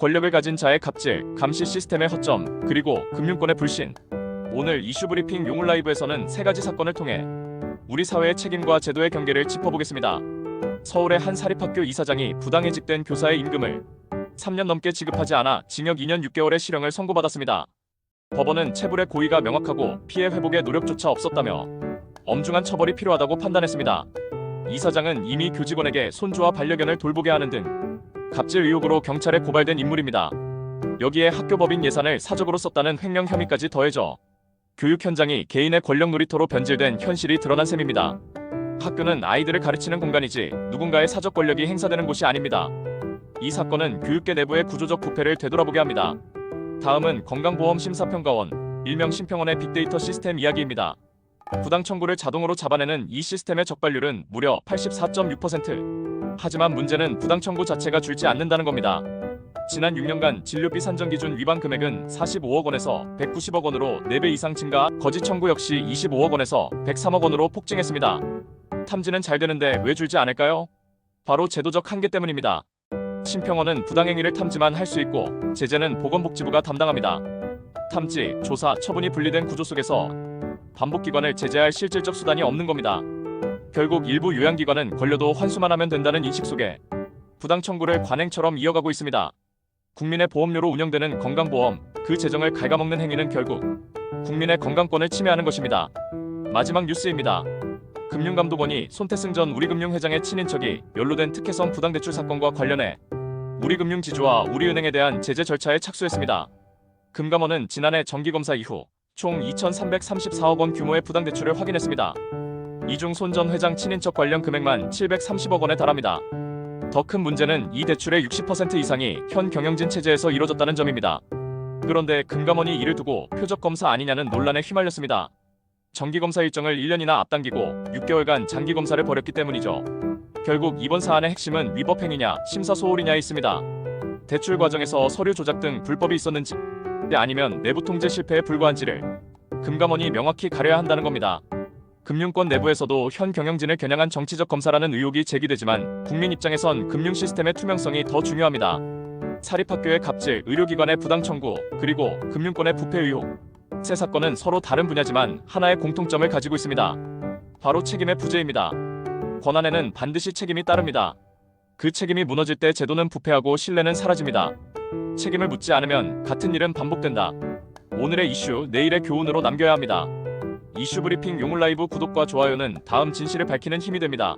권력을 가진 자의 갑질, 감시 시스템의 허점, 그리고 금융권의 불신. 오늘 이슈 브리핑 용울 라이브에서는 세 가지 사건을 통해 우리 사회의 책임과 제도의 경계를 짚어보겠습니다. 서울의 한 사립학교 이사장이 부당해직된 교사의 임금을 3년 넘게 지급하지 않아 징역 2년 6개월의 실형을 선고받았습니다. 법원은 체불의 고의가 명확하고 피해 회복의 노력조차 없었다며 엄중한 처벌이 필요하다고 판단했습니다. 이사장은 이미 교직원에게 손주와 반려견을 돌보게 하는 등 갑질 의혹으로 경찰에 고발된 인물입니다. 여기에 학교법인 예산을 사적으로 썼다는 횡령 혐의까지 더해져 교육 현장이 개인의 권력 놀이터로 변질된 현실이 드러난 셈입니다. 학교는 아이들을 가르치는 공간이지 누군가의 사적 권력이 행사되는 곳이 아닙니다. 이 사건은 교육계 내부의 구조적 부패를 되돌아보게 합니다. 다음은 건강보험심사평가원, 일명 심평원의 빅데이터 시스템 이야기입니다. 부당 청구를 자동으로 잡아내는 이 시스템의 적발률은 무려 84.6%. 하지만 문제는 부당 청구 자체가 줄지 않는다는 겁니다. 지난 6년간 진료비 산정 기준 위반 금액은 45억 원에서 190억 원으로 4배 이상 증가, 거짓 청구 역시 25억 원에서 103억 원으로 폭증했습니다. 탐지는 잘 되는데 왜 줄지 않을까요? 바로 제도적 한계 때문입니다. 심평원은 부당행위를 탐지만 할 수 있고 제재는 보건복지부가 담당합니다. 탐지, 조사, 처분이 분리된 구조 속에서 반복기관을 제재할 실질적 수단이 없는 겁니다. 결국 일부 요양기관은 걸려도 환수만 하면 된다는 인식 속에 부당 청구를 관행처럼 이어가고 있습니다. 국민의 보험료로 운영되는 건강보험, 그 재정을 갉아먹는 행위는 결국 국민의 건강권을 침해하는 것입니다. 마지막 뉴스입니다. 금융감독원이 손태승 전 우리금융 회장의 친인척이 연루된 특혜성 부당대출 사건과 관련해 우리금융지주와 우리은행에 대한 제재 절차에 착수했습니다. 금감원은 지난해 정기검사 이후 총 2,334억 원 규모의 부당대출을 확인했습니다. 이중손 전 회장 친인척 관련 금액만 730억 원에 달합니다. 더 큰 문제는 이 대출의 60% 이상이 현 경영진 체제에서 이뤄졌다는 점입니다. 그런데 금감원이 이를 두고 표적 검사 아니냐는 논란에 휘말렸습니다. 정기검사 일정을 1년이나 앞당기고 6개월간 장기검사를 벌였기 때문이죠. 결국 이번 사안의 핵심은 위법행위냐 심사소홀이냐에 있습니다. 대출 과정에서 서류 조작 등 불법이 있었는지 아니면 내부 통제 실패에 불과한지를 금감원이 명확히 가려야 한다는 겁니다. 금융권 내부에서도 현 경영진을 겨냥한 정치적 검사라는 의혹이 제기되지만 국민 입장에선 금융 시스템의 투명성이 더 중요합니다. 사립학교의 갑질, 의료기관의 부당 청구, 그리고 금융권의 부패 의혹. 세 사건은 서로 다른 분야지만 하나의 공통점을 가지고 있습니다. 바로 책임의 부재입니다. 권한에는 반드시 책임이 따릅니다. 그 책임이 무너질 때 제도는 부패하고 신뢰는 사라집니다. 책임을 묻지 않으면 같은 일은 반복된다. 오늘의 이슈, 내일의 교훈으로 남겨야 합니다. 이슈 브리핑 용울 라이브 구독과 좋아요는 다음 진실을 밝히는 힘이 됩니다.